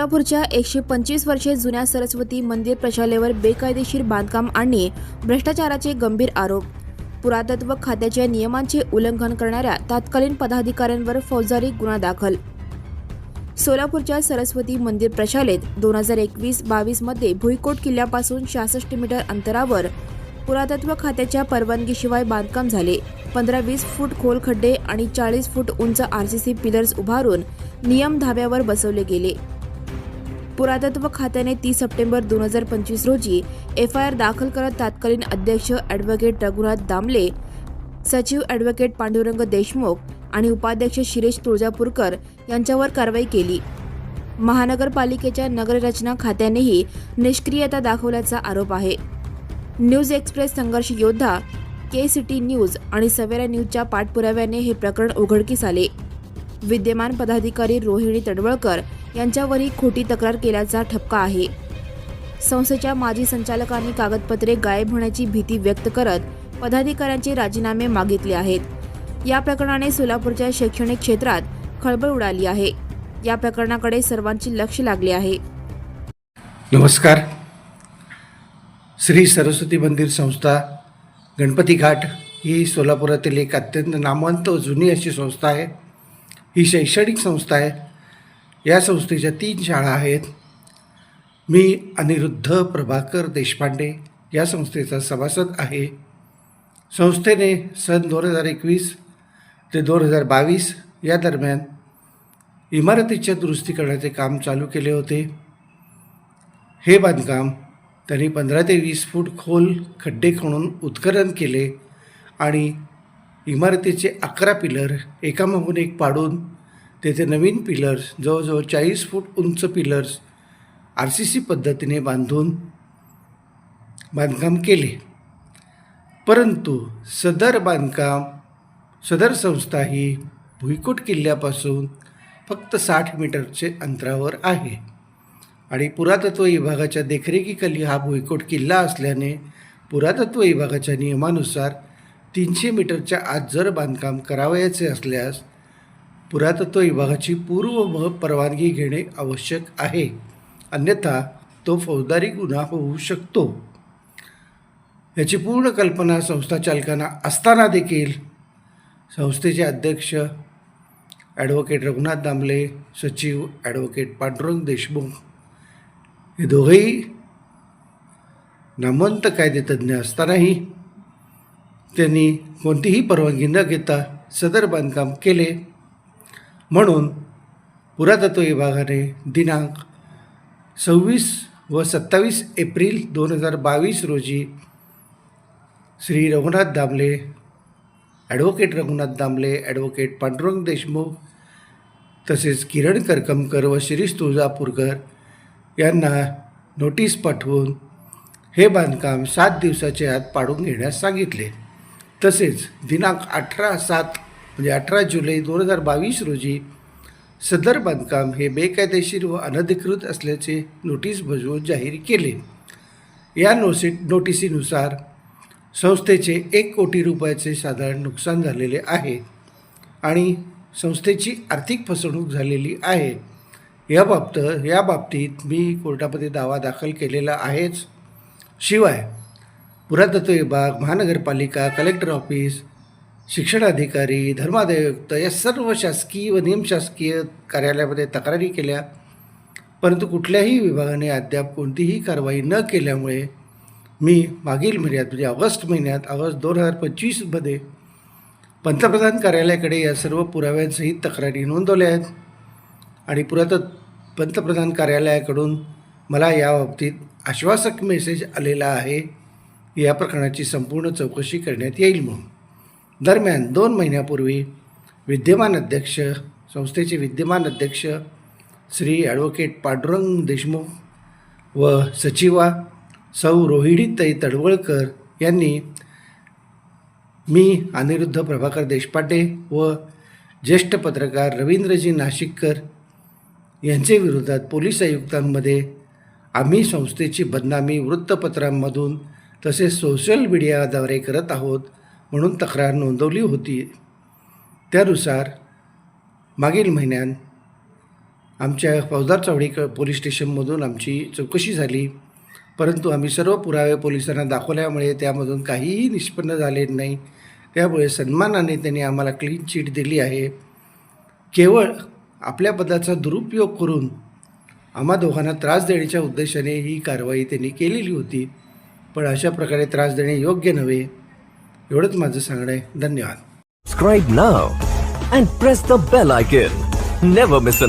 सोलापूरच्या एकशे पंचवीस वर्षे जुन्या सरस्वती मंदिर प्रशालेवर बेकायदेशीर बांधकाम आणि भ्रष्टाचाराचे गंभीर आरोप. पुरातत्व खात्याच्या नियमांचे उल्लंघन करणाऱ्या तत्कालीन पदाधिकाऱ्यांवर फौजदारी गुन्हा दाखल. सोलापूरच्या सरस्वती मंदिर प्रशालेत दोन हजार एकवीस बावीसमध्ये भुईकोट किल्ल्यापासून सहासष्ट मीटर अंतरावर पुरातत्व खात्याच्या परवानगीशिवाय बांधकाम झाले. पंधरा वीस फूट खोल खड्डे आणि चाळीस फूट उंच आरसीसी पिलर्स उभारून नियम धाब्यावर बसवले गेले. पुरातत्व खात्याने तीस सप्टेंबर दोन हजार पंचवीस रोजी एफ आय आर दाखल करत तत्कालीन अध्यक्ष ॲडव्होकेट रघुनाथ दामले सचिव ॲडव्होकेट पांडुरंग देशमुख आणि उपाध्यक्ष शिरेश तुळजापूरकर यांच्यावर कारवाई केली. महानगरपालिकेच्या नगररचना खात्यानेही निष्क्रियता दाखवल्याचा आरोप आहे. न्यूज एक्सप्रेस संघर्ष योद्धा के सिटी न्यूज आणि सवेरा न्यूजच्या पाठपुराव्याने हे प्रकरण उघडकीस आले. विद्यमान पदाधिकारी रोहिणी तडवळकर यांच्यावरही खोटी तक्रार केल्याचा ठपका आहे. संस्थेच्या माजी संचालकांनी कागदपत्रे गायब होण्याची भीती व्यक्त करत पदाधिकाऱ्यांचे राजीनामे मागितले आहेत. या प्रकरणाने सोलापूरच्या शैक्षणिक क्षेत्रात खळबळ उडाली आहे. या प्रकरणाकडे सर्वांचे लक्ष लागले आहे. नमस्कार. श्री सरस्वती मंदिर संस्था गणपती घाट ही सोलापुरातील एक अत्यंत नामवंत जुनी अशी संस्था आहे. ही शैक्षणिक संस्था आहे. या संस्थेच्या तीन शाळा आहेत. मी अनिरुद्ध प्रभाकर देशपांडे या संस्थेचा सभासद आहे. संस्थेने सन दोन हजार एकवीस ते दोन हजार बावीस या दरम्यान इमारतीच्या दुरुस्तीकरणाचे काम चालू केले होते. हे बांधकाम त्यांनी पंधरा ते वीस फूट खोल खड्डे खणून उत्खनन केले आणि इमारतीचे अकरा पिलर एकामागून एक पाडून तेथे नवीन पिलर्स जवळजवळ चाळीस फूट उंच पिलर्स आर सी सी पद्धतीने बांधून बांधकाम केले. परंतु सदर बांधकाम सदर संस्था ही भुईकोट किल्ल्यापासून फक्त साठ मीटरचे अंतरावर आहे आणि पुरातत्व विभागाच्या देखरेखीखाली हा भुईकोट किल्ला असल्याने पुरातत्व विभागाच्या नियमानुसार तीनशे मीटरच्या आत जर बांधकाम करावयाचे असल्यास पुरातत्व विभागाची पूर्व परवानगी घेणे आवश्यक आहे. अन्यथा तो फौजदारी गुन्हा होऊ शकतो. याची पूर्ण कल्पना संस्था चालकांना असताना देखील संस्थेचे अध्यक्ष ॲडव्होकेट रघुनाथ दामले सचिव ॲडव्होकेट पांडुरंग देशमुख हे दोघेही नामवंत कायदेतज्ञ असतानाही त्यांनी कोणतीही परवानगी न घेता सदर बांधकाम केले. म्हणून पुरातत्व विभागाने दिनांक सव्वीस व सत्तावीस एप्रिल दोन हजार बावीस रोजी श्री रघुनाथ दामले ॲडव्होकेट रघुनाथ दामले ॲडव्होकेट पांडुरंग देशमुख तसेच किरण करकमकर व शिरीष तुळजापूरकर यांना नोटीस पाठवून हे बांधकाम सात दिवसाच्या आत पाडून घेण्यास सांगितले. तसेच दिनांक अठरा सात म्हणजे अठरा जुलै दोन हजार बावीस रोजी सदर बांधकाम हे बेकायदेशीर व अनधिकृत असल्याचे नोटीस बजवून जाहीर केले. या नोसी नोटिसीनुसार संस्थेचे एक कोटी रुपयाचे साधारण नुकसान झालेले आहे आणि संस्थेची आर्थिक फसवणूक झालेली आहे. या बाबत या बाबतीत मी कोर्टामध्ये दावा दाखल केलेला आहेच. शिवाय पुरातत्व विभाग महानगरपालिका कलेक्टर ऑफिस शिक्षणाधिकारी धर्मादायुक्त या सर्व शासकीय व निमशासकीय कार्यालयामध्ये तक्रारी केल्या. परंतु कुठल्याही विभागाने अद्याप कोणतीही कारवाई न केल्यामुळे मी मागील महिन्यात म्हणजे ऑगस्ट महिन्यात ऑगस्ट दोन हजार पंचवीसमध्ये पंतप्रधान कार्यालयाकडे या सर्व पुराव्यांसहित तक्रारी नोंदवल्या आहेत आणि पुरातत् पंतप्रधान कार्यालयाकडून मला याबाबतीत आश्वासक मेसेज आलेला आहे. या प्रकरणाची संपूर्ण चौकशी करण्यात येईल म्हणून. दरम्यान दोन महिन्यापूर्वी विद्यमान अध्यक्ष संस्थेचे विद्यमान अध्यक्ष श्री ॲडव्होकेट पांडुरंग देशमुख व सचिवा सौ रोहिणीताई तडवळकर यांनी मी अनिरुद्ध प्रभाकर देशपांडे व ज्येष्ठ पत्रकार रवींद्रजी नाशिककर यांचे विरोधात पोलीस आयुक्तांमध्ये आम्ही संस्थेची बदनामी वृत्तपत्रांमधून तसेच सोशल मीडियाद्वारे करत आहोत. म्हणून तक्रार नोंदवली होती. त्यानुसार मागील महिन्यात आमच्या फौजदार चौडी क पोलीस स्टेशनमधून आमची चौकशी झाली. परंतु आम्ही सर्व पुरावे पोलिसांना दाखवल्यामुळे त्यामधून काहीही निष्पन्न झाले नाही. त्यामुळे सन्मानाने त्यांनी आम्हाला क्लीन चिट दिली आहे. केवळ आपल्या पदाचा दुरुपयोग करून आम्हा दोघांना त्रास देण्याच्या उद्देशाने ही कारवाई त्यांनी केलेली होती. पण अशा प्रकारे त्रास देणे योग्य नव्हे. एवढंच माझं सांगणं आहे धन्यवाद subscribe now and press the bell icon never miss an